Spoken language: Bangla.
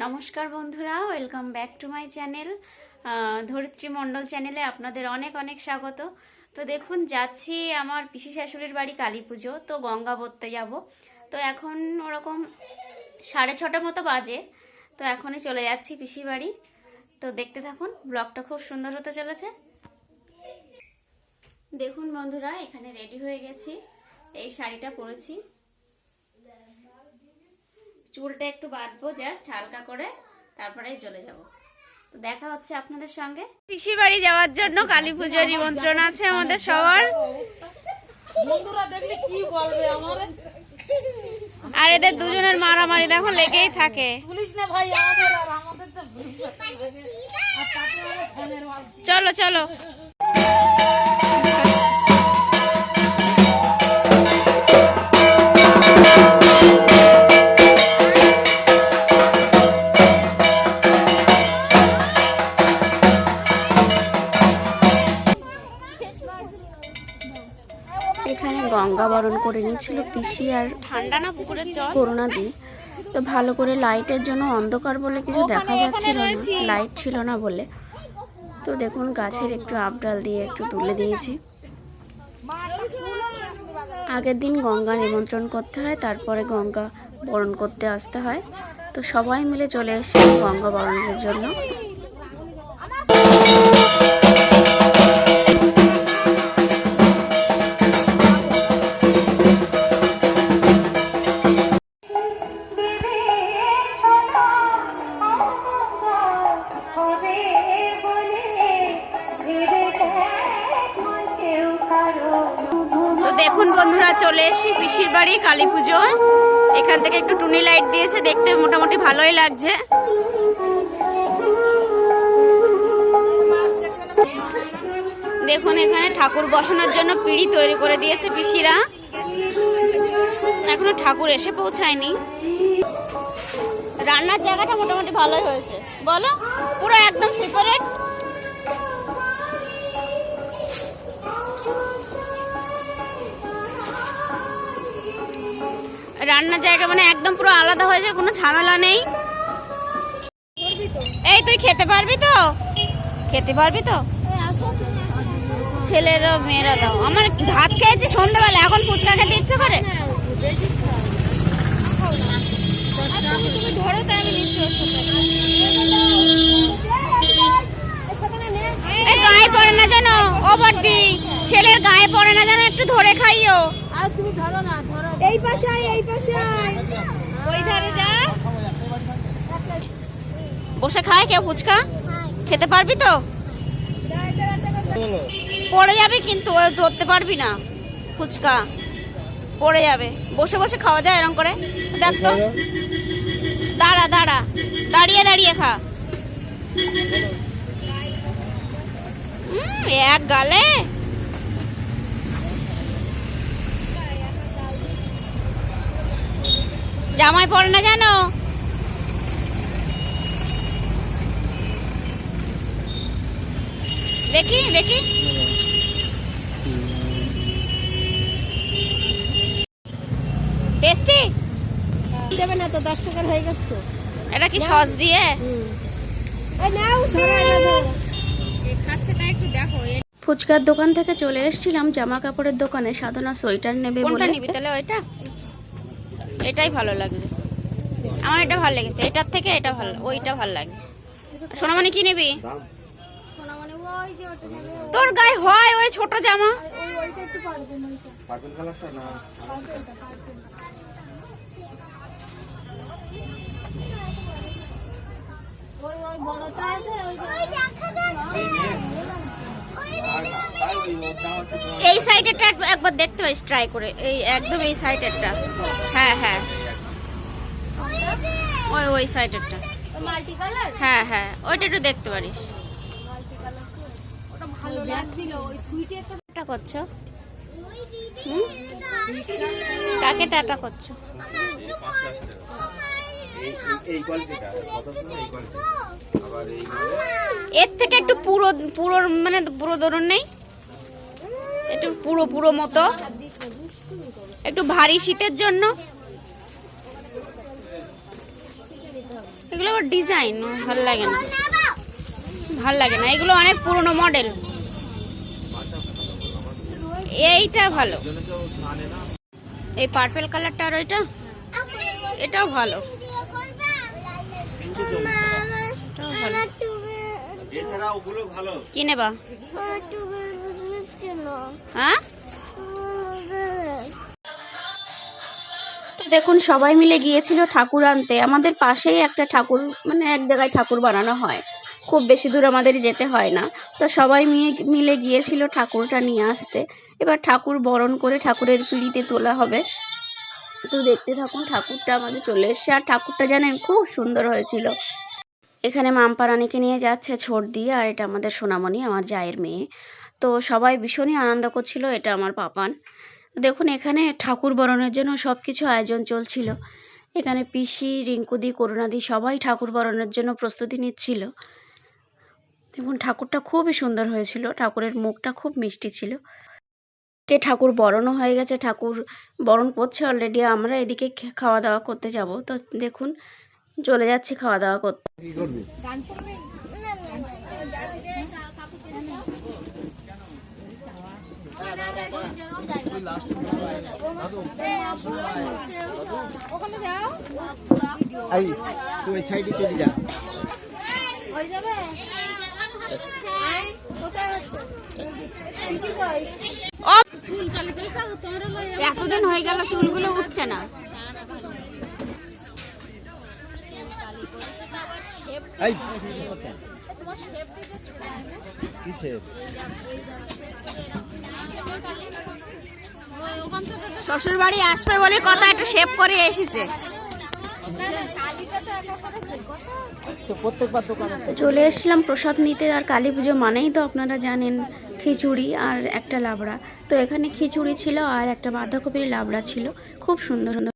নমস্কার বন্ধুরা welcome back to my channel Dharitri Mondal চ্যানেলে আপনাদের অনেক অনেক স্বাগত। তো দেখুন, যাচ্ছি আমার পিসি শাশুড়ির বাড়ি কালী পুজো, তো গঙ্গা বলতে যাব। তো এখন ওরকম সাড়ে ছটা মতো বাজে, তো এখনই চলে যাচ্ছি পিসি বাড়ি। তো দেখতে থাকুন ব্লগটা খুব সুন্দর হতে চলেছে। দেখুন বন্ধুরা, এখানে রেডি হয়ে গেছি, এই শাড়িটা পরেছি। চুলটা একটু বাঁধবো জাস্ট হালকা করে তারপরেই চলে যাব। তো দেখা হচ্ছে আপনাদের সঙ্গে। পিসি বাড়ি যাওয়ার জন্য কালী পুজোর নিমন্ত্রণ আছে আমাদের সবার। বন্ধুরা দেখলে কি বলবে আমার? আর এদের দুজনের মারামারি দেখো লেগেই থাকে। চলো না এখানে গঙ্গা বরণ করে নিয়েছিল পিসি আর ঠান্ডা না পুকুরের জল? করোনা দি। তো ভালো করে লাইটের জন্য অন্ধকার বলে কিছু দেখা যাচ্ছিল না। লাইট ছিল না বলে। তো দেখুন গাছের একটু আপডাল দিয়ে একটু তুলে দিয়েছি। আগের দিন গঙ্গা নিমন্ত্রণ করতে হয় তারপরে গঙ্গা বরণ করতে আসতে হয়। তো সবাই মিলে চলে এসে গঙ্গা বরণের জন্য। দেখুন বন্ধুরা, চলে এসেছি পিসির বাড়ি, কালী পুজো। এখান থেকে একটু টুনি লাইট দিয়েছে, দেখতে মোটামুটি ভালোই লাগছে। দেখুন, এখানে ঠাকুর বসানোর জন্য পিড়ি তৈরি করে দিয়েছে পিসিরা। এখনও ঠাকুর এসে পৌঁছায়নি। রান্নার জায়গাটা মোটামুটি ভালোই হয়েছে। বলো, পুরো একদম সেপারেট রান্নার জায়গা মানে একদম পুরো আলাদা হয়ে যায়, কোনো ঝামেলা নেই। এই, তুই খেতে পারবি তো? খেতে পারবি তো? ছেলেরা মেয়েরা দাও। আমার ভাত খেয়েছি সন্ধ্যাবেলা, এখন ফুচকা খেতে ইচ্ছে করে? পড়ে না দি ছেলের গায়ে পড়ে না যেন একটু ধরে খাইও। আর তুমি ধরো না ধরো। এই পাশে আয় এই পাশে আয়। ওই ধারে যা। বসে খায় কেউ ফুচকা? খেতে পারবি তো? পড়ে যাবে কিন্তু ধরতে পারবি না ফুচকা। পড়ে যাবে। বসে বসে খাওয়া যায় এরকম করে। দেখ তো। দাঁড়া দাঁড়া। দাঁড়িয়ে দাঁড়িয়ে খা। এক গালে। জামাই পড়ে না জানো? দেখি দেখি টেস্টি? দেবে না তো দশ টাকার হয়ে গেছে তো। এটা কি সস দিয়ে? এই নাও ধরো এটা ধরো। না একটু দেখো ফুচকার দোকান থেকে চলে এসেছিলাম জামা কাপড়ের দোকানে। সাধনা সোয়েটার নেবে কোনটা নিবি তাহলে ওইটা? এটাই ভালো লাগছে। আমার এটা ভালো লেগেছে। এটার থেকে এটা ভালো ওইটা ভালো লাগে। সোনামণি কি নিবি? শোনা মানে ওই যে তোর গায়ে হয় ওই ছোট জামা। ওই ওইটা একটু পারবে না ওইটা। পার্পল কালারটা না? ওই ওই বড়টা আছে ওই তাই ওই ওর দাম একটু কম। এই সাইডেরটা একবার- দেখতে পারিস ট্রাই করে। এই একদম এই সাইডেরটা। হ্যাঁ হ্যাঁ। ওই ওই সাইডেরটা। হ্যাঁ হ্যাঁ। ওইটা একটু দেখতে পারিস। করছ? কাকে টাটা করছ? এর থেকে একটু পুরো পুরো মানে পুরো ধরুন নেই? একটু পুরো পুরো মতো। একটু ভারী শীতের জন্য। এগুলো আবার ডিজাইন ভালো লাগে না। ভালো লাগে না। এগুলো অনেক পুরনো মডেল এইটা ভালো। এই পার্পেল কালারটা আর ওইটা এটাও ভালো। এটাও ভালো। এছাড়া ওগুলো ভালো। কি নেবা? হ্যাঁ? দেখুন, সবাই মিলে গিয়েছিল ঠাকুর আনতে। আমাদের পাশেই একটা ঠাকুর মানে এক জায়গায় ঠাকুর বানানো হয়। খুব বেশি দূর আমাদের যেতে হয় না। তো সবাই মিলে গিয়েছিল ঠাকুরটা নিয়ে আসতে। এবার ঠাকুর বরণ করে ঠাকুরের পিঁড়িতে তোলা হবে। তো দেখতে থাকুন, ঠাকুরটা আমাদের চলে এসছে। আর ঠাকুরটা জানেন, খুব সুন্দর হয়েছিল। এখানে মাম্পা রানীকে নিয়ে যাচ্ছে ছোট দিয়ে, আর এটা আমাদের সোনামণি, আমার জায়ের মেয়ে। তো সবাই ভীষণই আনন্দ করছিল এটা আমার পাপান। দেখুন এখানে ঠাকুর বরণের জন্য সব কিছু আয়োজন চলছিল। এখানে পিসি রিঙ্কুদি করুণাদি সবাই ঠাকুর বরণের জন্য প্রস্তুতি নিচ্ছিল। দেখুন ঠাকুরটা খুবই সুন্দর হয়েছিল ঠাকুরের মুখটা খুব মিষ্টি ছিল। কে ঠাকুর বরণও হয়ে গেছে ঠাকুর বরণ করছে অলরেডি আমরা এদিকে খাওয়া দাওয়া করতে যাব। তো দেখুন চলে যাচ্ছি খাওয়া দাওয়া করতে এই তুই সাইডে চলে যা হয়ে যাবে এতদিন হয়ে গেল চুলগুলো উঠছে না কিসের শ্বশুর বাড়ি আসবে বলে কথা একটা শেপ করে এসেছে। চলে এসেছিলাম প্রসাদ নিতে, আর কালী পুজো মানেই তো আপনারা জানেন খিচুড়ি আর একটা লাবড়া। তো এখানে খিচুড়ি ছিল আর একটা বাঁধাকপির লাবড়া ছিল। খুব সুন্দর সুন্দর।